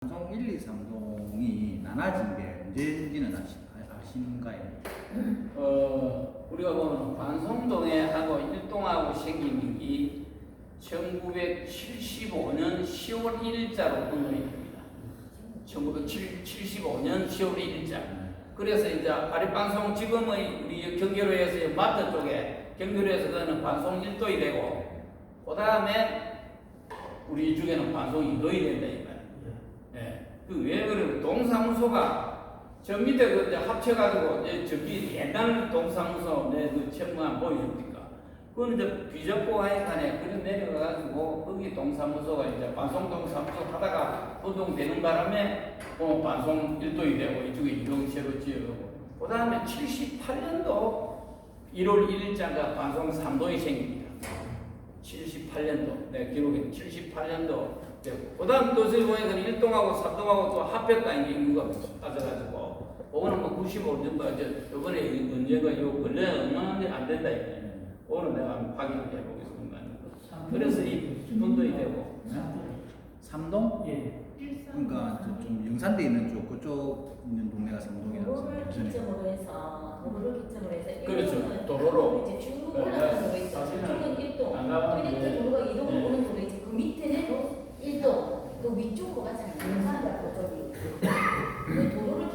방송 1, 2, 3동이 나눠진 게 언제인지는 아시, 아- 아신가요? 어, 우리가 보면 관성동에 하고 일동하고 생긴 이 1975년 10월 1일자로 운영이 됩니다. 1975년 10월 1일자. 그래서 이제 아랫방송 지금의 우리 경기로에서 마트 쪽에 경기로에서 그는 방송 1도이 되고 그 다음에 우리 이쪽에는 방송 2도이 된다 왜 그러면 동사무소가 저 밑에 그 이제 합쳐가지고 이제 저기 옛날 동사무소 내그 천만 보이십니까? 그건 이제 비적고 하여간에 그래 내려가가지고 거기 동사무소가 이제 방송 동사무소 하다가 운동되는 바람에 어 방송 1도이 되고 이쪽에 이동체로 지어가고 그 다음에 78년도 1월 1일자가 방송 3도이 생깁니다. 78 년도 내 기록에 78년도 그 다음 또 저기 보니까 1동하고 3동하고 또 합했다는 게 인구가 빠져가지고 그거는 뭐 95년도 이제 이번에 언제가 요 근래 얼마나 안 된다. 오늘 내가 한번 확인을 해보겠습니다. 그래서 이 분도이 되고 3동? 예. 그러니까 저- 좀 영산대 있는 쪽 그쪽 있는 동네가 3동이라서 그거를 기점으로 해서 그거를 기점으로 해서 그렇죠. 中国刚才讲的。